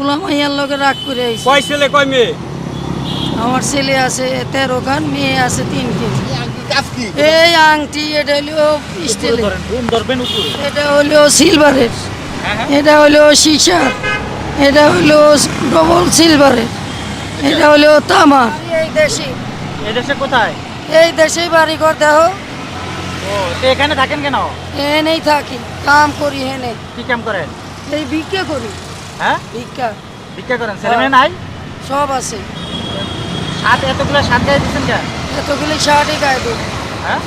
আইয়ার লগে রাগ করে আইছি। কয় ছেলে কয় মেয়ে? আমার ছেলে আছে তেরো খান মেয়ে আছে তিনটে কাজ এই আংটি এটা হলো স্টিলের। ধরেন ধরবেন উপরে। এটা হলো সিলভারের। হ্যাঁ হ্যাঁ। এটা হলো সীসার এটা হলো ডবল সিলভারের। এটা হলো তামা। এই দেশে। এদেশে কোথায়? এই দেশেই বাড়ি ঘর দেহ। ও এখানে থাকেন কেন? এনেই থাকি কাম করি হেনে কি কাম করেন? এই ভিক্ষা করি। হ্যাঁ? ভিক্ষা। ভিক্ষা করেন ছেলে মেয়ে নাই? সব আছে। সাত এতগুলো সাত গায়ে দিচ্ছেন কেন? এতগুলি শার্টই গায়ে দিই। হ্যাঁ?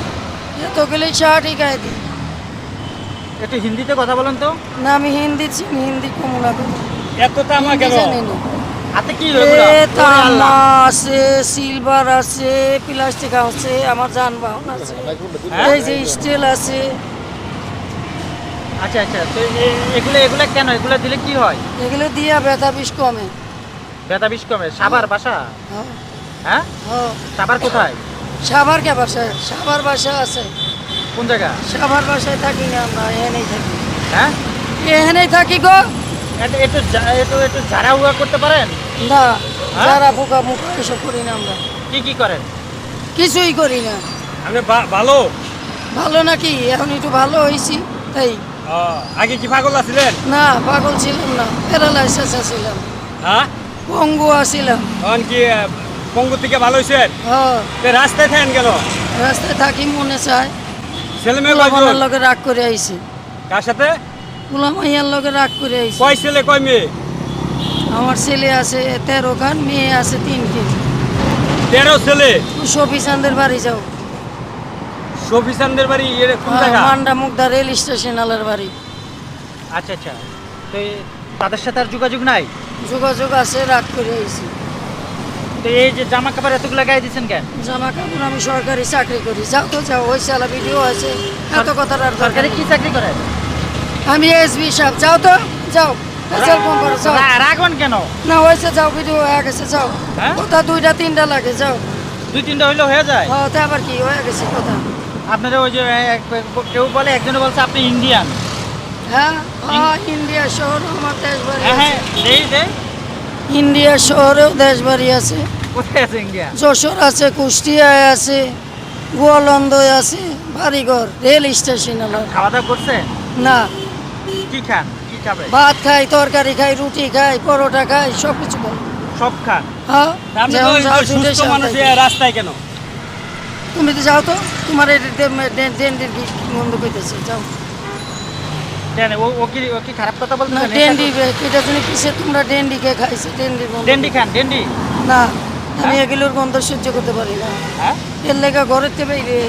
এতগুলি শার্টই গায়ে দিই। একটু হিন্দিতে কথা বলেন তো। না আমি হিন্দি চিনি হিন্দি কমু না কমু। এত তামা কেন? হাতে কি তামা আছে সিলভার আছে প্লাস্টিক আছে আমার যানবাহন আছে। হ্যাঁ? এই যে স্টিল আছে। আচ্ছা আচ্ছা তো এ- এগুলো এগুলো কেন? এগুলো দিলে কি হয়? এগুলো দিয়া ব্যথা বিষ কমে। ব্যথা বিষ কমে। সাবার বাসা? হ্যাঁ, হ্যাঁ? হ্যাঁ। সাবার কোথায়? সাভার কে বাসায় সাভার বাসা আছে। কোন জায়গা? সাভার বাসায় থাকি না আমরা এখানেই থাকি। হ্যাঁ? এখানেই থাকি গো। একটু একটু একটু ঝাড়া উয়া করতে পারেন? না হ্যাঁ? যারা পোকা মুখা এসব করি না আমরা। কি কি করেন? কিছুই করি না। আপনি বা- ভালো? ভালো নাকি? এখন একটু ভালো হয়েছি তাই। আগে কি পাগল আছিলেন? না পাগল ছিলাম না প্যারালাইসিস ছিলাম হ্যাঁ? পঙ্গু আছিলাম। তখন কি পঙ্গু থেকে ভালো হয়েছেন হ্যাঁ। রাস্তায় থাকেন কেন? রাস্তায় থাকি মনে চায়। ছেলে মেয়ে লগে রাগ করে আইছে। কার সাথে? গোলামাইয়ার লগে রাগ করে আইছে। কয় ছেলে কয় মেয়ে? আমার ছেলে আছে তেরো খান মেয়ে আছে তিনটে তেরো ছেলে? সফি চান্দের বাড়ি যাও। সফিসানদের বাড়ি এর কোন হ্যাঁ, জায়গা? মান্ডা মুগদা রেল স্টেশন আলার বাড়ি। আচ্ছা আচ্ছা। তো তাদের সাথে আর যোগাযোগ নাই? যোগাযোগ আছে রাগ করে আইছি। তো এই যে জামা কাপড় এতগুলো গায়ে দিচ্ছেন কেন? জামা কাপড় আমি সরকারি চাকরি করি। যাও তো যাও ওই সালা ভিডিও আছে। এত কথার আর সরকারি কি। চাকরি করেন আমি এসবি সাহেব। যাও তো যাও। পেশাল কম করো যাও। রা- রাগবেন কেন? না হয়েছে যাও ভিডিও হয়ে গেছে যাও। হ্যাঁ? কথা দুইটা তিনটা লাগে যাও। দুই তিনটা হইলে হয়ে যায়? হ্যাঁ তা আবার কি হয়ে গেছে কথা। আপনারা ওই যে কেউ বলে একজনে বলছে আপনি ইন্ডিয়ান হ্যাঁ? ইন্ডিয়া শহর আমার দেশ বাড়ি হ্যাঁ ইন্ডিয়া শহরেও দেশ বাড়ি আছে। কোথায় আছে ইন্ডিয়া যশোর আছে কুষ্টিয়ায় আছে গোয়ালন্দয় আছে বাড়িঘর রেল স্টেশন খাওয়া দাওয়া না। কি খান? কি খাবে? ভাত খাই তরকারি খাই রুটি খাই পরোটা খাই সব কিছু খাই। সব খান? হ্যাঁ? রাস্তায় কেন? তুমি তো যাও তো তোমার বন্ধ করতেছে যাও। কেন? ও ও কি ও কি খারাপ কথা বলতে না ডেন্ডি এটা জন্য কিসে তোমরা ডেন্ডিকে খাইছে? গন্ধ ডেন্ডি খান ডেন্ডি না আমি এগুলোর গন্ধ সহ্য করতে পারি না। হ্যাঁ? এর লেগা ঘরের থেকে বেরিয়ে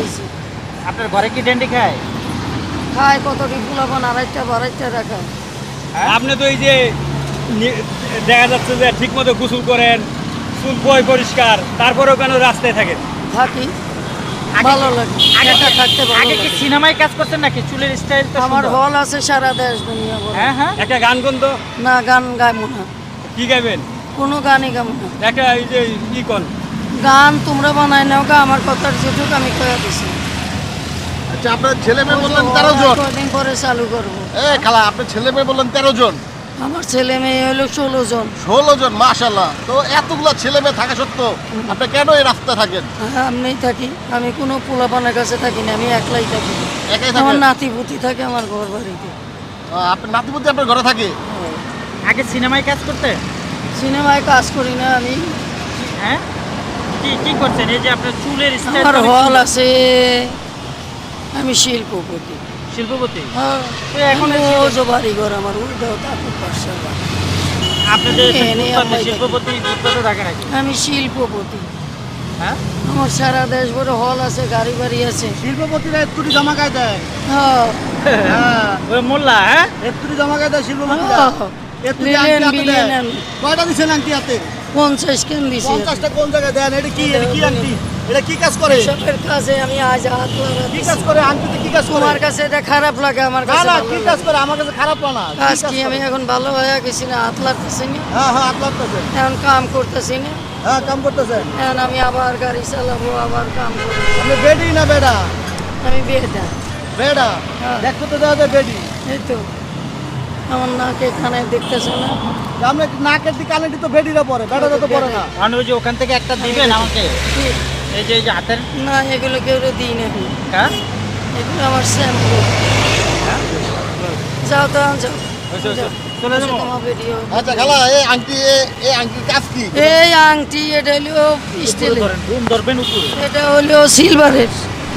আপনার ঘরে কি ডেন্ডি খায়? খায় আড়াইটা বাড়াইটা রাখা। হ্যাঁ? আপনি তো এই যে দেখা যাচ্ছে যে ঠিক মতো গোসল করেন চুল বই পরিষ্কার তারপরেও কেন রাস্তায় থাকেন? থাকি। ভালো লাগে। আগে একা থাকতে ভালো আগে কি লাগে। সিনেমায় কাজ করতেন নাকি? চুলের স্টাইল তো আমার। হল আছে সারা দেশ দুনিয়া বলে। হ্যাঁ হ্যাঁ। একটা গান কোন তো না গান গাইবো না। কি গাইবেন? কোনো গানই গাবো না। একটা এই যে ই কোন। গান তোমরা বানাই নাও গা আমার কথার যেটুক আমি কয়া দিছি। আচ্ছা আপনার ছেলে মেয়ে বললেন তেরো জন। কদিন পরে চালু করব। এ খালা আপনার ছেলে মেয়ে বললেন তেরো জন। আমার ছেলে মেয়ে হলো ষোলো জন। ষোলো জন মাশাল্লাহ তো এতগুলো ছেলে মেয়ে থাকা সত্ত্বেও আপনি কেন এই রাস্তায় থাকেন? আমি থাকি। আমি কোনো পোলাপানের কাছে থাকি না আমি একলাই থাকি। একাই আমার থাকেন? নাতি পুতি থাকে আমার ঘর বাড়িতে। আহ, আপনার নাতিপতি আপনার ঘরে থাকে? আগে সিনেমায় কাজ করতে? সিনেমায় কাজ করি না আমি। হ্যাঁ? কি কি করছেন? এই যে আপনার চুলের স্টাইল আমার হল আছে। আমি শিল্পপতি। শিল্পপতি? হ্যাঁ। এখন বাড়ি ঘর আমার তারপর পাশে আপনাদের। শিল্পপতি থাকে নাকি? আমি শিল্পপতি। হ্যাঁ? আমার সারা দেশ ভরে হল আছে গাড়ি বাড়ি আছে। শিল্পপতিরা একটু জমা গায়ে দেয়। হ্যাঁ। হ্যাঁ। ওই মোল্লা হ্যাঁ? একটু জমা গায়ে দেয়। লিলেন কয়টা দিচ্ছেন আংটি হাতে? পঞ্চাশ কেন দিছি? পঞ্চাশটা কোন জায়গায় দেন? এটা কি? এটা কি আংটি? এটা কি কাজ করে? সবের কাছে আমি আজ হাত কি কাজ করে? আংটিতে কি কাজ করে? তোমার কাছে এটা খারাপ লাগে আমার কাছে না ভালো কি কাজ করে? আমার কাছে খারাপ না। কাজ কি আমি এখন ভালো হয়ে গেছি না হাত লাগতেছি না হ্যাঁ হ্যাঁ আপনার কাছে এখন কাম করতেছি না। হ্যাঁ কাম করতেছেন? এখন আমি আবার গাড়ি চালাবো আবার কাম করব। আপনি বেডি না বেডা? আমি বেটা বেডা? হ্যাঁ। দেখতে তো যায় বেডি। এই তো। আমার নাকে কানে দেখতেছে না। আমরা নাকের দিকে কানেটি তো বেডিরা পরে বেটারা তো পরে না। ওই যে ওখান থেকে একটা দিবেন আমাকে। কি? এই যে এই যে হাতের? না এগুলো কেউ দিই না হ্যাঁ? এগুলো আমার শ্যাম্পু। যাও তো যাও। আচ্ছা এই আংটি এটা হলো স্টিলের এটা হলো সিলভারের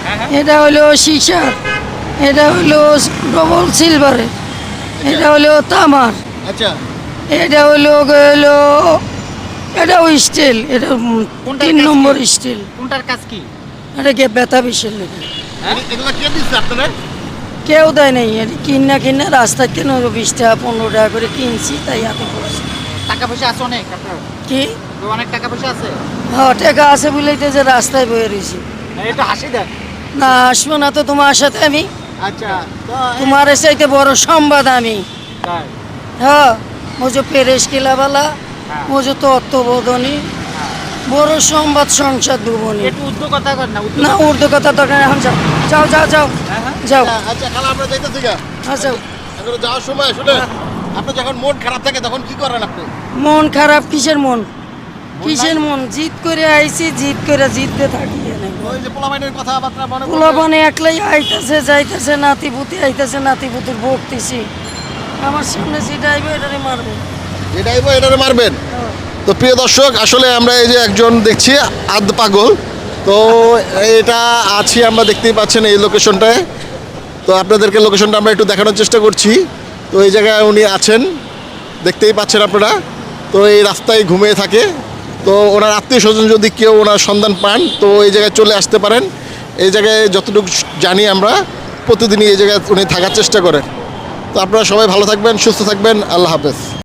হ্যাঁ হ্যাঁ। এটা হলো সীসার। এটা হলো ডবল সিলভারের এটা হলো তামার। আচ্ছা। এটা হলো হলো এটাও স্টিল এটা তিন নম্বর স্টিল কোনটার কাজ কি? এটা কে ব্যথা বিষের লেগে। আপনারা কেউ দেয় নেই এটা কিনা কিনা রাস্তা কেন বিশ টাকা পনেরো টাকা করে কিনছি তাই এত করছি টাকা পয়সা আছে অনেক কি? অনেক টাকা পয়সা আছে? হ্যাঁ টাকা আছে বলেই তো যে রাস্তায় বয়ে রয়েছি। একটু হাসি দেন। না আসব না তো তোমার সাথে আমি। আচ্ছা তো তোমার চাইতে বড় সংবাদ আমি। তাই? হ্যাঁ মুজো পেরেশ কিলাবালা হ্যাঁ। তত্ত্ববোধনী বড় সংবাদ একটু উদ্যোগতা না উর্দু কথা। দরকার এখন যাও। যাও যাও যাও। হ্যাঁ হ্যাঁ। যাও। আচ্ছা, খালা আমরা যাইতেছি গা। এখন যাওয়ার সময় শুনে আপনি যখন মন খারাপ থাকে তখন কি করেন আপনি? মন খারাপ কিসের মন? কিসের মন? জিত করে আইছি জিত করে জিততে থাকি মনে? পোলাপানে একলাই আইতাছে যাইতাছে নাতি পুতি আইতাছে নাতি পুতির ভোগতেছি আমার সামনে যেটা আইবে এটারে মারবে। এটাই বা এটারে মারবেন। তো প্রিয় দর্শক, আসলে আমরা এই যে একজন দেখছি, আদ পাগল। তো এটা আছি আমরা দেখতেই পাচ্ছেন এই লোকেশনটায় তো আপনাদেরকে লোকেশনটা আমরা একটু দেখানোর চেষ্টা করছি। তো এই জায়গায় উনি আছেন, দেখতেই পাচ্ছেন আপনারা। তো এই রাস্তায় ঘুমিয়ে থাকে। তো ওনার আত্মীয় স্বজন যদি কেউ ওনার সন্ধান পান, তো এই জায়গায় চলে আসতে পারেন। এই জায়গায় যতটুকু জানি আমরা, প্রতিদিনই এই জায়গায় উনি থাকার চেষ্টা করেন। তো আপনারা সবাই ভালো থাকবেন, সুস্থ থাকবেন। আল্লাহ হাফেজ।